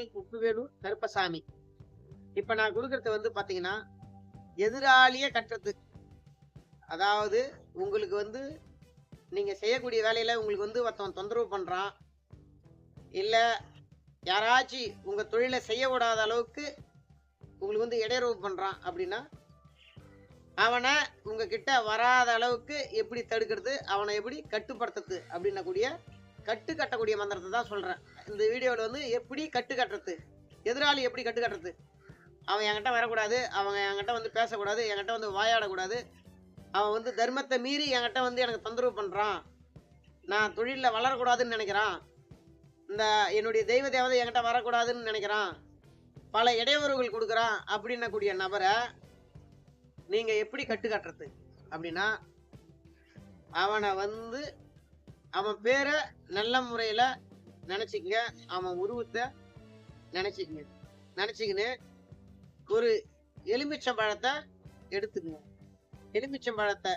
நான் குப்புவேலு கருப்பசாமி. இப்ப நான் கொடுக்கறது வந்து பாத்தீங்கன்னா எதிராளிய கட்டுறது. அதாவது உங்களுக்கு வந்து நீங்க செய்யக்கூடிய வேலையில உங்களுக்கு வந்து ஒருத்தவன் தொந்தரவு பண்றான். இல்ல யாராச்சும் உங்க தொழிலை செய்ய விடாத அளவுக்கு உங்களுக்கு வந்து இடையூறு பண்றான் அப்படின்னா அவனை உங்ககிட்ட வராத அளவுக்கு எப்படி தடுக்கிறது அவனை எப்படி கட்டுப்படுத்துறது அப்படின்னக்கூடிய கட்டு கட்டக்கூடிய மந்திரத்தை தான் சொல்கிறேன் இந்த வீடியோவில் வந்து எப்படி கட்டு கட்டுறது? எதிராளி எப்படி கட்டு கட்டுறது? அவன் என்கிட்ட வரக்கூடாது அவங்க என்கிட்ட வந்து பேசக்கூடாது என்கிட்ட வந்து வாயாடக்கூடாது. அவன் வந்து தர்மத்தை மீறி என்கிட்ட வந்து எனக்கு தொந்தரவு பண்ணுறான் நான் தொழிலில் வளரக்கூடாதுன்னு நினைக்கிறான். இந்த என்னுடைய தெய்வ தேவதை என்கிட்ட வரக்கூடாதுன்னு நினைக்கிறான். பல இடையூறுகள் கொடுக்குறான் அப்படின்னக்கூடிய நபரை நீங்கள் எப்படி கட்டு கட்டுறது? அப்படின்னா அவனை வந்து அவன் பேரை நல்ல முறையில் நினச்சிக்கங்க. அவன் உருவத்தை நினச்சிக்கங்க. நினச்சிக்கின்னு ஒரு எலுமிச்சம்பழத்தை எடுத்துக்கங்க. எலுமிச்சம்பழத்தை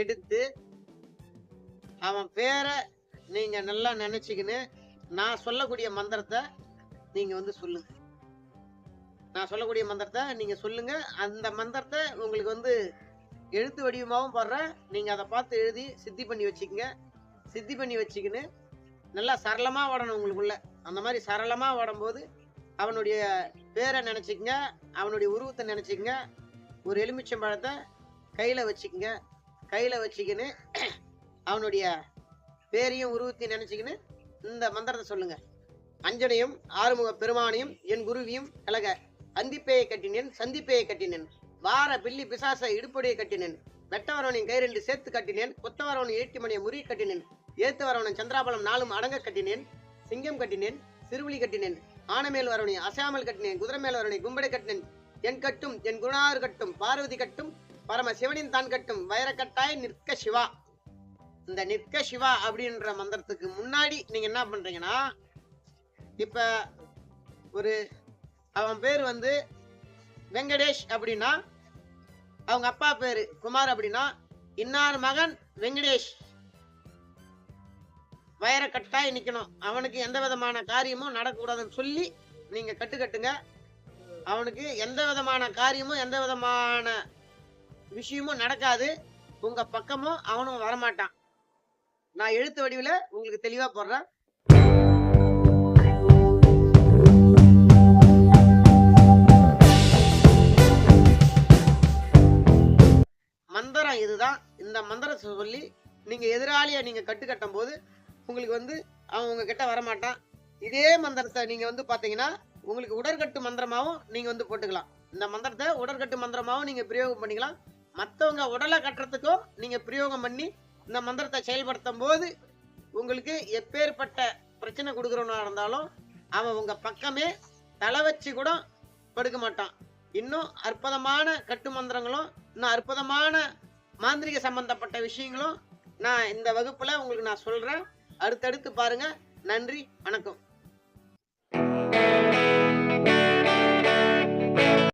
எடுத்து அவன் பேரை நீங்கள் நல்லா நினச்சிக்கின்னு நான் சொல்லக்கூடிய மந்திரத்தை நீங்கள் வந்து சொல்லுங்க. நான் சொல்லக்கூடிய மந்திரத்தை நீங்கள் சொல்லுங்க. அந்த மந்திரத்தை உங்களுக்கு வந்து எழுத்து வடிவமாகவும் போடுறேன். நீங்கள் அதை பார்த்து எழுதி சித்தி பண்ணி வச்சுக்கங்க. சித்தி பண்ணி வச்சுக்கின்னு நல்லா சரளமாக ஓடணும் உங்களுக்குள்ள. அந்த மாதிரி சரளமாக ஓடும்போது அவனுடைய பேரை நினச்சிக்கங்க அவனுடைய உருவத்தை நினச்சிக்கங்க ஒரு எலுமிச்சம்பழத்தை கையில் வச்சுக்கங்க. கையில் வச்சுக்கின்னு அவனுடைய பேரையும் உருவத்தையும் நினச்சிக்கின்னு இந்த மந்திரத்தை சொல்லுங்கள் அஞ்சனையும் ஆறுமுக பெருமானையும் என் குருவியும் கலக அந்திப்பேயை கட்டினேன் சந்திப்பேயை கட்டினேன். வார பில்லி பிசாச இடுப்படியை கட்டினேன். வெட்டவரவனின் கை ரெண்டு சேர்த்து கட்டினேன் கொத்தவரவனின் ஈட்டி மணியை முறி கட்டினேன் ஏத்துவரவனின் சந்திராபலம் நாளும் அடங்க கட்டினேன் சிங்கம் கட்டினேன் சிறுவிழி கட்டினேன் ஆனமேல் வரவனை அசையாமல் கட்டினேன் குதிரை மேல் வரவனை கும்படை கட்டினேன் என் கட்டும் என் குணாறு கட்டும் பார்வதி கட்டும் பரம சிவனின் தான் கட்டும் வைரக்கட்டாய் நிற்க சிவா. இந்த நிற்க சிவா அப்படின்ற மந்திரத்துக்கு முன்னாடி நீங்க என்ன பண்றீங்கன்னா இப்ப ஒரு அவன் பேர் வந்து வெங்கடேஷ் அப்படின்னா அவங்க அப்பா பேரு குமார் அப்படின்னா இன்னார் மகன் வெங்கடேஷ். வயரை கட்டாய் நிற்கணும் அவனுக்கு எந்த விதமான காரியமும் நடக்கக்கூடாதுன்னு சொல்லி நீங்க கட்டுக்கட்டுங்க அவனுக்கு எந்த விதமான காரியமும் எந்த விதமான விஷயமும் நடக்காது. உங்க பக்கமும் அவனும் வரமாட்டான். நான் எழுத்து வடிவில் உங்களுக்கு தெளிவாக போடுறேன். மந்திரம் இதுதான். இந்த மந்திரத்தை சொல்லி நீங்கள் எதிராளியை நீங்கள் கட்டு கட்டும் போது உங்களுக்கு வந்து அவன் உங்ககிட்ட வரமாட்டான். இதே மந்திரத்தை நீங்கள் வந்து பார்த்தீங்கன்னா உங்களுக்கு உடற்கட்டு மந்திரமாகவும் நீங்கள் வந்து போட்டுக்கலாம். இந்த மந்திரத்தை உடற்கட்டு மந்திரமாகவும் நீங்கள் பிரயோகம் பண்ணிக்கலாம். மற்றவங்க உடலை கட்டுறதுக்கும் நீங்கள் பிரயோகம் பண்ணி இந்த மந்திரத்தை செயல்படுத்தும் போது உங்களுக்கு எப்பேற்பட்ட பிரச்சனை கொடுக்குறவனா இருந்தாலும் அவன் உங்கள் பக்கமே தலை வச்சு கூட படுக்க மாட்டான். இன்னும் அற்புதமான கட்டு மந்திரங்களும் இன்னும் அற்புதமான மாந்திரிக சம்பந்தப்பட்ட விஷயங்களும் நான் இந்த வகுப்புல உங்களுக்கு நான் சொல்றேன். அடுத்தடுத்து பாருங்க. நன்றி வணக்கம்.